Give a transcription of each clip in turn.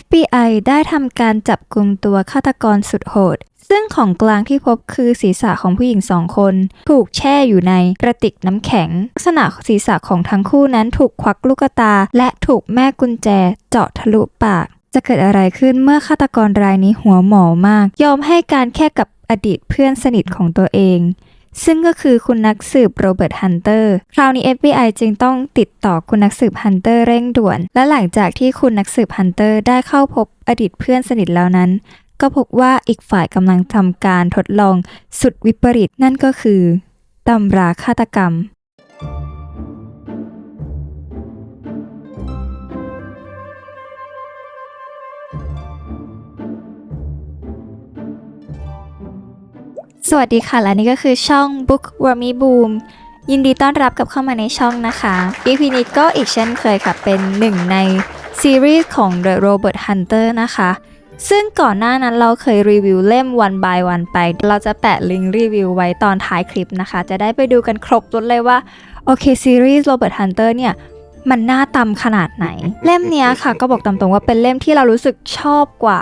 FBI ได้ทำการจับกลุ่มตัวฆาตกรสุดโหด ซึ่งของกลางที่พบคือศีรษะของผู้หญิงสองคน ถูกแช่อยู่ในกระติกน้ำแข็ง ลักษณะศีรษะของทั้งคู่นั้นถูกควักลูกตา และถูกแม่กุญแจเจาะทะลุปาก จะเกิดอะไรขึ้นเมื่อฆาตกรรายนี้หัวหมอมาก ยอมให้การแค่กับอดีตเพื่อนสนิทของตัวเอง ซึ่งก็คือคุณนักสืบโรเบิร์ตฮันเตอร์คราวนี้ FBI จึงต้องติดต่อคุณนักสืบฮันเตอร์เร่งด่วน และหลังจากที่คุณนักสืบฮันเตอร์ได้เข้าพบอดีตเพื่อนสนิทแล้วนั้น ก็พบว่าอีกฝ่ายกำลังทำการทดลองสุดวิปริตนั่นก็คือตำราฆาตกรรม สวัสดีค่ะ และนี่ก็คือช่อง Book w a r m y Boom ยินดีต้อนรับกับเข้ามาในช่องนะคะ EP นี้ก็อีกเช่นเคยค่ะ เป็นหนึ่งในซีรีส์ของ The Robert Hunter นะคะ ซึ่งก่อนหน้านั้นเราเคยรีวิวเล่ม one by one ไป เราจะแปะลิงก์รีวิวไว้ตอนท้ายคลิปนะคะ จะได้ไปดูกันครบรถเลยว่า โอเคซีรีส์ Robert Hunter เนี่ย มันน่าตำขนาดไหน เล่มนี้ค่ะก็บอกตามตรงว่าเป็นเล่มที่เรารู้สึกชอบกว่า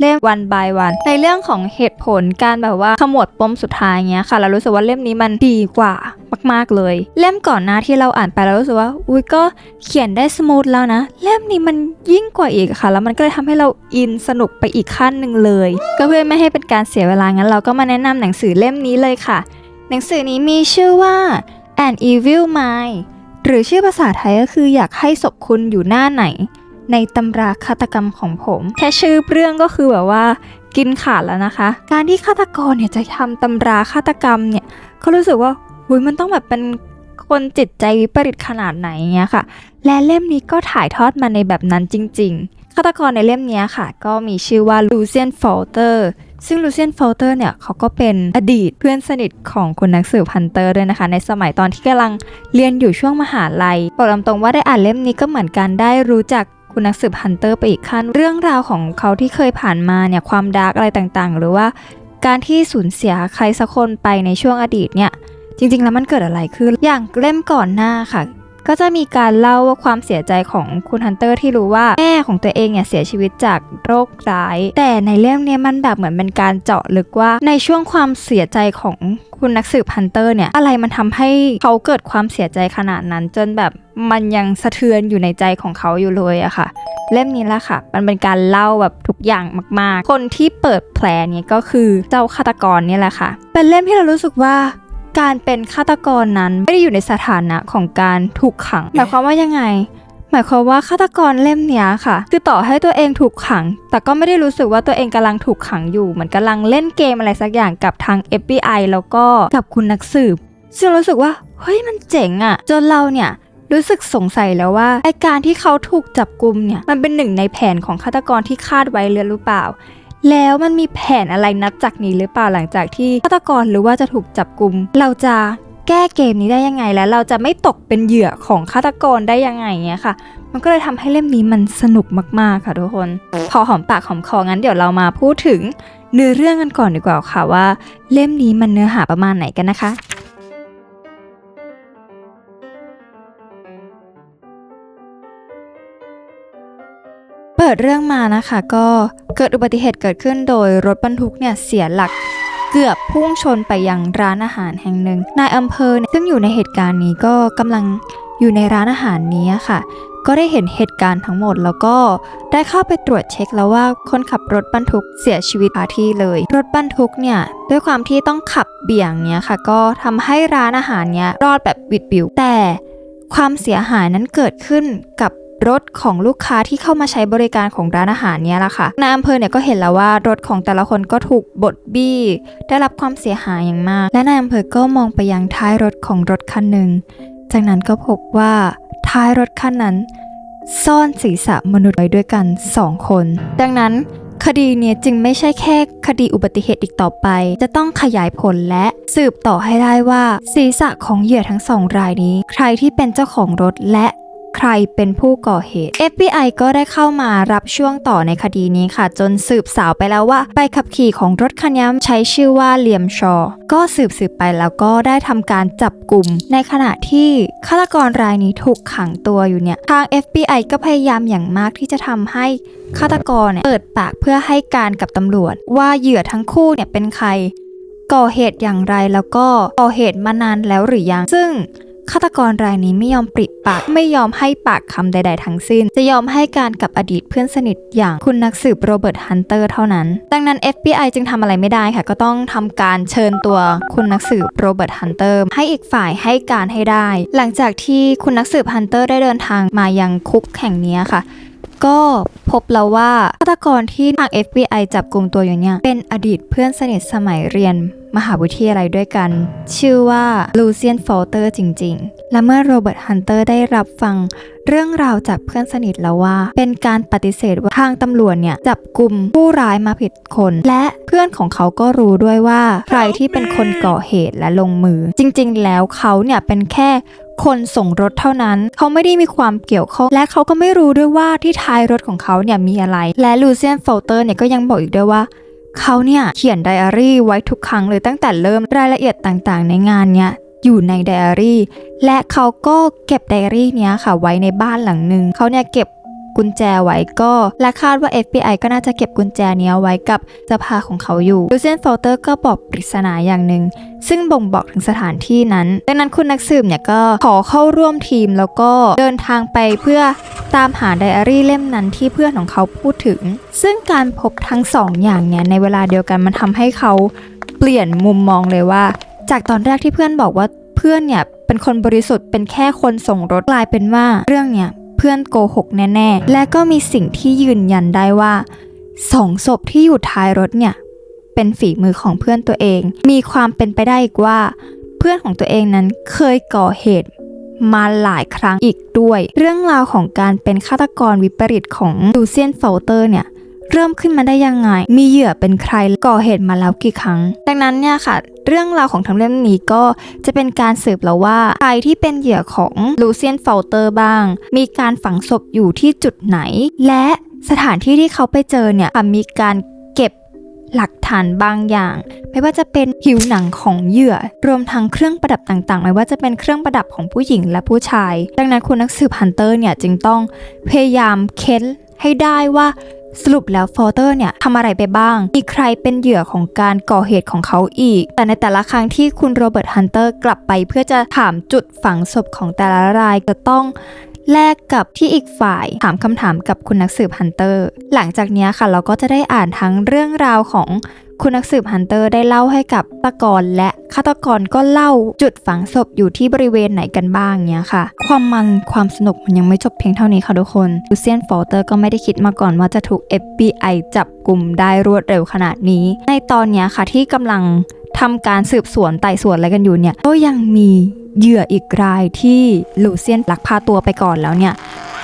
เล่ม one by one ในเรื่องของเหตุผลการแบบว่าขมวดปมสุดท้ายเงี้ยค่ะ เรารู้สึกว่าเล่มนี้มันดีกว่ามากๆเลย เล่มก่อนหน้าที่เราอ่านไปเรารู้สึกว่า อุ้ยก็เขียนได้สมูทแล้วนะ เล่มนี้มันยิ่งกว่าอีกค่ะ แล้วมันก็เลยทำให้เราอินสนุกไปอีกขั้นหนึ่งเลย ก็เพื่อไม่ให้เป็นการเสียเวลางั้นเราก็มาแนะนำหนังสือเล่มนี้เลยค่ะ หนังสือนี้มีชื่อว่า An Evil Mind หรือชื่อภาษาไทยก็คืออยากให้ศพคุณอยู่หน้าไหน ในตำราฆาตกรรมของผม แค่ชื่อเรื่องก็คือแบบว่า กินขาดแล้วนะคะ การที่ฆาตกรเนี่ยจะทำตำราฆาตกรรมเนี่ยเขารู้สึกว่าหุยมันต้องแบบเป็นคนจิตใจวิปริตขนาดไหนเงี้ยค่ะ และเล่มนี้ก็ถ่ายทอดมาในแบบนั้นจริง ๆฆาตกรในเล่มนี้ค่ะ ก็มีชื่อว่าลูเซียนฟอลเตอร์ ซึ่งลูเซียนฟลเตอร์เนี่ยเขาก็เป็นอดีตเพื่อนสนิทของคุณนักสืบฮันเตอร์ด้วยนะคะ ในสมัยตอนที่กำลังเรียนอยู่ช่วงมหาลัยบอกตามตรงว่าได้อ่านเล่มนี้ก็เหมือนกันได้รู้จักคุณนักสืบฮันเตอร์ไปอีกขั้น เรื่องราวของเขาที่เคยผ่านมาเนี่ยความดาร์กอะไรต่างๆ หรือว่าการที่สูญเสียใครสักคนไปในช่วงอดีตเนี่ยจริงๆแล้วมันเกิดอะไรขึ้น อย่างเล่มก่อนหน้าค่ะ ก็จะมีการเล่าว่าความเสียใจของคุณฮันเตอร์ที่รู้ว่าแม่ของตัวเองเนี่ยเสียชีวิตจากโรคร้าย แต่ในเล่มเนี้มันแบบเหมือนเป็นการเจาะลึกว่า ในช่วงความเสียใจของคุณนักสืบฮันเตอร์เนี่ยอะไรมันทำให้เขาเกิดความเสียใจขนาดนั้น จนแบบมันยังสะเทือนอยู่ในใจของเขาอยู่เลยอะค่ะ เล่มนี้แหละค่ะ มันเป็นการเล่าแบบทุกอย่างมาก ๆ คนที่เปิดแผลนี่ก็คือเจ้าฆาตกรนี่แหละค่ะ เป็นเล่มที่เรารู้สึกว่า การเป็นฆาตกรนั้นไม่ได้อยู่ในสถานะของการถูกขัง หมายความว่ายังไง หมายความว่าฆาตกรเล่มเนี้ยค่ะ คือต่อให้ตัวเองถูกขัง แต่ก็ไม่ได้รู้สึกว่าตัวเองกำลังถูกขังอยู่ เหมือนกำลังเล่นเกมอะไรสักอย่างกับทาง FBI แล้วก็กับคุณนักสืบ ซึ่งรู้สึกว่าเฮ้ยมันเจ๋งอะจนเราเนี่ยรู้สึกสงสัยแล้วว่าไอการที่เขาถูกจับกลุมเนี่ยมันเป็นหนึ่งในแผนของฆาตกรที่คาดไว้หรือเปล่า แล้วมันมีแผนอะไรนับจากนี้หรือเปล่าหลังจากที่ฆาตกรหรือว่าจะถูกจับกลุมเราจะแก้เกมนี้ได้ยังไงและเราจะไม่ตกเป็นเหยื่อของฆาตกรได้ยังไงเงี้ยค่ะ มันก็เลยทำให้เล่มนี้มันสนุกมากๆค่ะทุกคน พอหอมปากหอมคองั้นเดี๋ยวเรามาพูดถึงเนื้อเรื่องกันก่อนดีกว่าค่ะว่า เล่มนี้มันเนื้อหาประมาณไหนกันนะคะ เปิดเรื่องมานะคะ ก็เกิดอุบัติเหตุเกิดขึ้นโดยรถบรรทุกเนี่ยเสียหลักเกือบพุ่งชนไปยังร้านอาหารแห่งหนึ่งนายอำเภอเนี่ยซึ่งอยู่ในเหตุการณ์นี้ก็กำลังอยู่ในร้านอาหารนี้ค่ะ ก็ได้เห็นเหตุการณ์ทั้งหมดแล้วก็ได้เข้าไปตรวจเช็คแล้วว่าคนขับรถบรรทุกเสียชีวิตคาที่เลย รถบรรทุกเนี่ยด้วยความที่ต้องขับเบี่ยงเนี่ยค่ะ ก็ทำให้ร้านอาหารเนี่ยรอดแบบบิดบิวแต่ความเสียหายนั้นเกิดขึ้นกับ รถของลูกค้าที่เข้ามาใช้บริการของร้านอาหารเนี้ยละค่ะนายอำเภอเนี่ยก็เห็นแล้วว่ารถของแต่ละคนก็ถูกบดบี้ ได้รับความเสียหายอย่างมาก และนายอำเภอก็มองไปยังท้ายรถของรถคันหนึ่ง จากนั้นก็พบว่าท้ายรถคันนั้น ซ่อนศีรษะมนุษย์ไว้ด้วยกันสองคน ดังนั้นคดีเนี้จึงไม่ใช่แค่คดีอุบัติเหตุอีกต่อไป จะต้องขยายผลและสืบต่อให้ได้ว่า ศีรษะของเหยื่อทั้งสองรายนี้ ใครที่เป็นเจ้าของรถและ ใครเป็นผู้ก่อเหตุ FBI ก็ได้เข้ามารับช่วงต่อในคดีนี้ค่ะ จนสืบสาวไปแล้วว่าใบขับขี่ของรถคันนี้ใช้ชื่อว่าเลียมชอ ก็สืบสืบไปแล้วก็ได้ทำการจับกลุ่ม ในขณะที่ฆาตกรรายนี้ถูกขังตัวอยู่เนี่ย ทาง FBI ก็พยายามอย่างมากที่จะทำให้ฆาตกรเนี่ยเปิดปากเพื่อให้การกับตำรวจ ว่าเหยื่อทั้งคู่เนี่ยเป็นใครก่อเหตุอย่างไรแล้วก็ก่อเหตุมานานแล้วหรือยัง ซึ่ง ฆาตกรรายนี้ไม่ยอมปริปากไม่ยอมให้ปากคำใด ๆ ทั้งสิ้น จะยอมให้การกับอดีตเพื่อนสนิทอย่างคุณนักสืบโรเบิร์ตฮันเตอร์เท่านั้น ดังนั้น FBI จึงทำอะไรไม่ได้ค่ะ ก็ต้องทำการเชิญตัวคุณนักสืบโรเบิร์ตฮันเตอร์ให้อีกฝ่ายให้การให้ได้ หลังจากที่คุณนักสืบฮันเตอร์ได้เดินทางมายังคุกแห่งนี้ค่ะก็พบแล้วว่าฆาตกรที่ทาง FBI จับกลุ่มตัวอยู่เนี่ยเป็นอดีตเพื่อนสนิทสมัยเรียนมหาวิทยาลัยด้วยกัน ชื่อว่าลูเซียนฟอลเตอร์จริง ๆ และเมื่อโรเบิร์ตฮันเตอร์ได้รับฟังเรื่องราวจากเพื่อนสนิทแล้วว่า เป็นการปฏิเสธว่าทางตำรวจเนี่ยจับกลุ่มผู้ร้ายมาผิดคน และเพื่อนของเขาก็รู้ด้วยว่าใครที่เป็นคนก่อเหตุและลงมือ จริง ๆ แล้วเขาเนี่ยเป็นแค่คนส่งรถเท่านั้น เขาไม่ได้มีความเกี่ยวข้อง และเขาก็ไม่รู้ด้วยว่าที่ท้ายรถของเขาเนี่ยมีอะไร และลูเซียนโฟลเตอร์เนี่ยก็ยังบอกอีกด้วยว่า เขาเนี่ยเขียนไดอารี่ไว้ทุกครั้งเลยตั้งแต่เริ่มรายละเอียดต่างๆ ในงานเนี่ยอยู่ในไดอารี่ และเขาก็เก็บไดอารี่เนี้ยค่ะไว้ในบ้านหลังหนึ่งเขาเนี่ยเก็บ กุญแจไว้ก็ และคาดว่า FBI ก็น่าจะเก็บกุญแจเนี้ยไว้กับสภาของเขาอยู่ลูเซนโฟลเตอร์ก็บอกปริศนาอย่างหนึ่ง ซึ่งบ่งบอกถึงสถานที่นั้น ดังนั้นคุณนักสืบเนี่ยก็ขอเข้าร่วมทีมแล้วก็เดินทางไปเพื่อตามหาไดอารี่เล่มนั้นที่เพื่อนของเขาพูดถึง ซึ่งการพบทั้งสองอย่างเนี่ยในเวลาเดียวกันมันทำให้เขาเปลี่ยนมุมมองเลยว่า จากตอนแรกที่เพื่อนบอกว่าเพื่อนเนี่ยเป็นคนบริสุทธิ์เป็นแค่คนส่งรถกลายเป็นว่าเรื่องเนี่ย เพื่อนโกหกแน่ ๆ และก็มีสิ่งที่ยืนยันได้ว่าสองศพที่อยู่ท้ายรถเนี่ย เป็นฝีมือของเพื่อนตัวเอง มีความเป็นไปได้อีกว่า เพื่อนของตัวเองนั้นเคยก่อเหตุมาหลายครั้งอีกด้วย เรื่องราวของการเป็นฆาตกรวิปริตของลูเซียนเฟลเตอร์เนี่ย เริ่มขึ้นมาได้ยังไง มีเหยื่อเป็นใครก่อเหตุมาแล้วกี่ครั้ง ดังนั้นเนี่ยค่ะ เรื่องราวของทั้งเล่มนี้ก็จะเป็นการสืบแล้วว่าใครที่เป็นเหยื่อของลูเซียนเฟลเตอร์บ้าง มีการฝังศพอยู่ที่จุดไหน และสถานที่ที่เขาไปเจอเนี่ยมีการเก็บหลักฐานบางอย่าง ไม่ว่าจะเป็นผิวหนังของเหยื่อ รวมทั้งเครื่องประดับต่างๆ ไม่ว่าจะเป็นเครื่องประดับของผู้หญิงและผู้ชาย ดังนั้นคุณนักสืบฮันเตอร์เนี่ยจึงต้องพยายามเค้นให้ได้ว่า สรุปแล้วฟอเตอร์เนี่ยทำอะไรไปบ้าง มีใครเป็นเหยื่อของการก่อเหตุของเขาอีก แต่ในแต่ละครั้งที่คุณโรเบิร์ตฮันเตอร์กลับไปเพื่อจะถามจุดฝังศพของแต่ละรายจะต้องแลกกับที่อีกฝ่ายถามคำถามกับคุณนักสืบฮันเตอร์ หลังจากนี้ค่ะเราก็จะได้อ่านทั้งเรื่องราวของ คุณนักสืบฮันเตอร์ได้เล่าให้กับฆาตกรและฆาตกรก็เล่าจุดฝังศพอยู่ที่บริเวณไหนกันบ้างเนี้ยค่ะ ความมันความสนุกมันยังไม่จบเพียงเท่านี้ค่ะทุกคนลูเซียนฟอลเตอร์ก็ไม่ได้คิดมาก่อนว่าจะถูก FBI จับกลุ่มได้รวดเร็วขนาดนี้ ในตอนเนี้ยค่ะที่กำลังทำการสืบสวนไต่สวนอะไรกันอยู่เนี่ยก็ยังมีเหยื่ออีกรายที่ลูเซียนลักพาตัวไปก่อนแล้วเนี่ย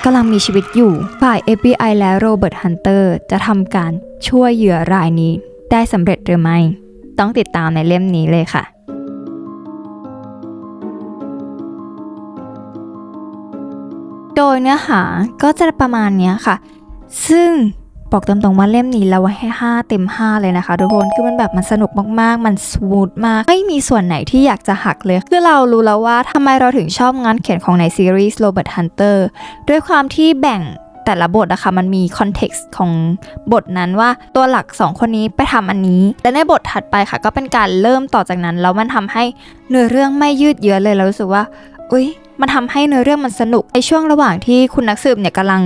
กำลังมีชีวิตอยู่ ฝ่าย FBI และโรเบิร์ตฮันเตอร์จะทำการช่วยเหยื่อรายนี้ ได้สำเร็จหรือไม่ ต้องติดตามในเล่มนี้เลยค่ะโดยเนื้อหาก็จะประมาณนี้ค่ะ ซึ่งบอกตรงๆว่าเล่มนี้เราให้ 5 เต็ม 5 เลยนะคะ ทุกคน คือมันแบบมันสนุกมากๆ มันสมูทมาก ไม่มีส่วนไหนที่อยากจะหักเลย คือเรารู้แล้วว่าทำไมเราถึงชอบงานเขียนของในซีรีส์ Robert Hunter ด้วยความที่แบ่ง แต่ละบทนะคะมันมีคอนเท็กซ์ของบทนั้นว่าตัวหลัก 2 คนนี้ไปทำอันนี้ และในบทถัดไปค่ะก็เป็นการเริ่มต่อจากนั้นแล้วมันทำให้เนื้อเรื่องไม่ยืดเยื้อเลยเรารู้สึกว่าอุ้ยมันทำให้เนื้อเรื่องมันสนุกในช่วงระหว่างที่คุณนักสืบเนี่ยกำลัง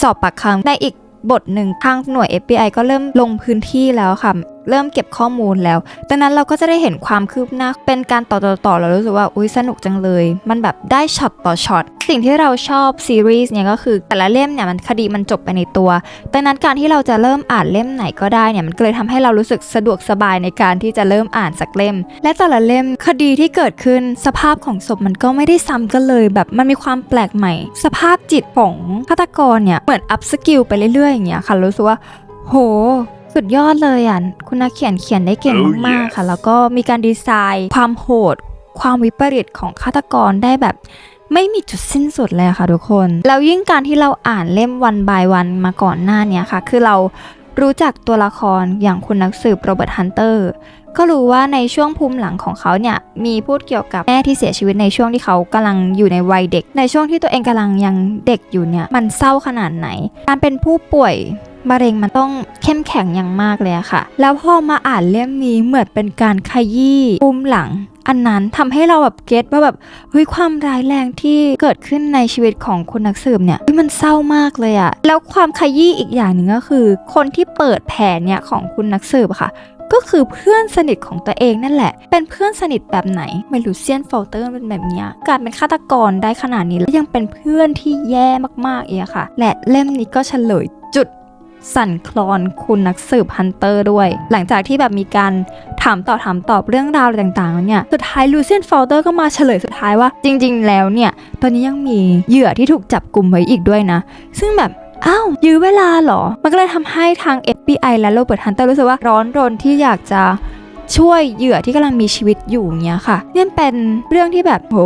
สอบปากคำในอีกบทหนึ่งทางหน่วย FBI ก็เริ่มลงพื้นที่แล้วค่ะเริ่มเก็บข้อมูลแล้ว ดังนั้นเราก็จะได้เห็นความคืบหน้า เป็นการต่อต่อต่อเรารู้สึกว่า อุ้ยสนุกจังเลย มันแบบได้ช็อตต่อช็อต สิ่งที่เราชอบซีรีส์เนี่ยก็คือแต่ละเล่มเนี่ยมันคดีมันจบไปในตัว ดังนั้นการที่เราจะเริ่มอ่านเล่มไหนก็ได้เนี่ยมันก็เลยทำให้เรารู้สึกสะดวกสบายในการที่จะเริ่มอ่านสักเล่ม และแต่ละเล่มคดีที่เกิดขึ้นสภาพของศพมันก็ไม่ได้ซ้ำกันเลย แบบมันมีความแปลกใหม่ สภาพจิตของฆาตกรเนี่ยเหมือนอัพสกิลไปเรื่อยๆอย่างเงี้ยค่ะรู้สึกว่าโห สุดยอดเลยอะ คุณนักเขียนเขียนได้เก่ง Oh, มากๆ yes. ค่ะ แล้วก็มีการดีไซน์ความโหด ความวิปริตของฆาตกรได้แบบ ไม่มีจุดสิ้นสุดเลยอะค่ะทุกคน แล้วยิ่งการที่เราอ่านเล่มวันบายวันมาก่อนหน้าเนี้ยค่ะ คือเรารู้จักตัวละครอย่างคุณนักสืบโรเบิร์ตฮันเตอร์ ก็รู้ว่าในช่วงภูมิหลังของเขาเนี่ยมีพูดเกี่ยวกับแม่ที่เสียชีวิตในช่วงที่เขากำลังอยู่ในวัยเด็ก ในช่วงที่ตัวเองกำลังยังเด็กอยู่เนี่ยมันเศร้าขนาดไหน การเป็นผู้ป่วยมะเร็งมันต้องเข้มแข็งอย่างมากเลยอะค่ะ แล้วพอมาอ่านเล่มนี้เหมือนเป็นการขยี้ภูมิหลัง อันนั้นทำให้เราแบบเก็ตว่าแบบเฮ้ยความร้ายแรงที่เกิดขึ้นในชีวิตของคุณนักสืบเนี่ยเฮ้ยมันเศร้ามากเลยอะแล้วความขยี้อีกอย่างหนึ่งก็คือ คนที่เปิดแผนเนี่ยของคุณนักสืบอะค่ะ ก็คือเพื่อนสนิทของตัวเองนั่นแหละ เป็นเพื่อนสนิทแบบไหนไม่รู้เซียนฟลเตอร์เป็นแบบเนี้ยการเป็นฆาตกรได้ขนาดนี้แล้วยังเป็นเพื่อนที่แย่มากๆเองค่ะ และเล่มนี้ก็เฉลยจุดสั่นคลอนคุณนักสืบฮันเตอร์ด้วย หลังจากที่แบบมีการถามต่อถามตอบเรื่องราวอะไรต่างๆเนี่ย สุดท้ายลูเซียนฟลเตอร์ก็มาเฉลยสุดท้ายว่า จริง ๆ แล้วเนี่ย ตอนนี้ยังมีเหยื่อที่ถูกจับกลุ่มไว้อีกด้วยนะ ซึ่งแบบ อ้าวยื้อเวลาเหรอ มันก็เลยทำให้ทาง FBI และโรเบิร์ตฮันเตอร์รู้สึกว่าร้อนรนที่อยากจะช่วยเหยื่อที่กำลังมีชีวิตอยู่เนี้ยค่ะเนี่ยเป็นเรื่องที่แบบโห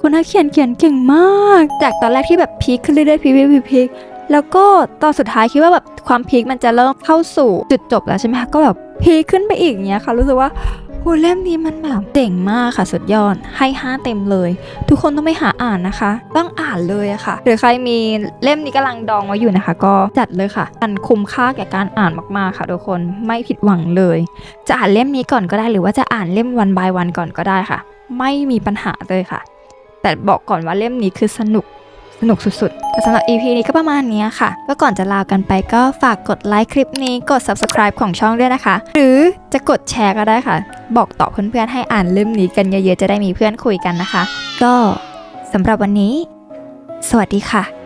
คุณนักเขียนเขียนเก่งมาก จากตอนแรกที่แบบพีคขึ้นเรื่อยๆพีพีคพีคพีคแล้วก็ตอนสุดท้ายคิดว่าแบบความพีคมันจะเริ่มเข้าสู่จุดจบแล้วใช่ไหมคะก็แบบพีคขึ้นไปอีกเนี้ยค่ะ รู้สึกว่า โหเล่มนี้มันแบบเจ๋งมากค่ะสุดยอดให้ห้าเต็มเลย ทุกคนต้องไปหาอ่านนะคะ ต้องอ่านเลยอะค่ะ หรือใครมีเล่มนี้กำลังดองไว้อยู่นะคะ ก็จัดเลยค่ะมันคุ้มค่าแก่การอ่านมากๆค่ะทุกคนไม่ผิดหวังเลย จะอ่านเล่มนี้ก่อนก็ได้หรือว่าจะอ่านเล่มวันบายวันก่อนก็ได้ค่ะ ไม่มีปัญหาเลยค่ะ แต่บอกก่อนว่าเล่มนี้คือสนุก สนุกสุดๆแต่สำหรับ EP นี้ก็ประมาณนี้ค่ะ ก็ก่อนจะลากันไปก็ฝากกดไลค์คลิปนี้กด subscribe ของช่องด้วยนะคะ หรือจะกดแชร์ก็ได้ค่ะ บอกต่อเพื่อนๆให้อ่านเล่มนี้กันเยอะๆจะได้มีเพื่อนคุยกันนะคะ ก็สำหรับวันนี้ สวัสดีค่ะ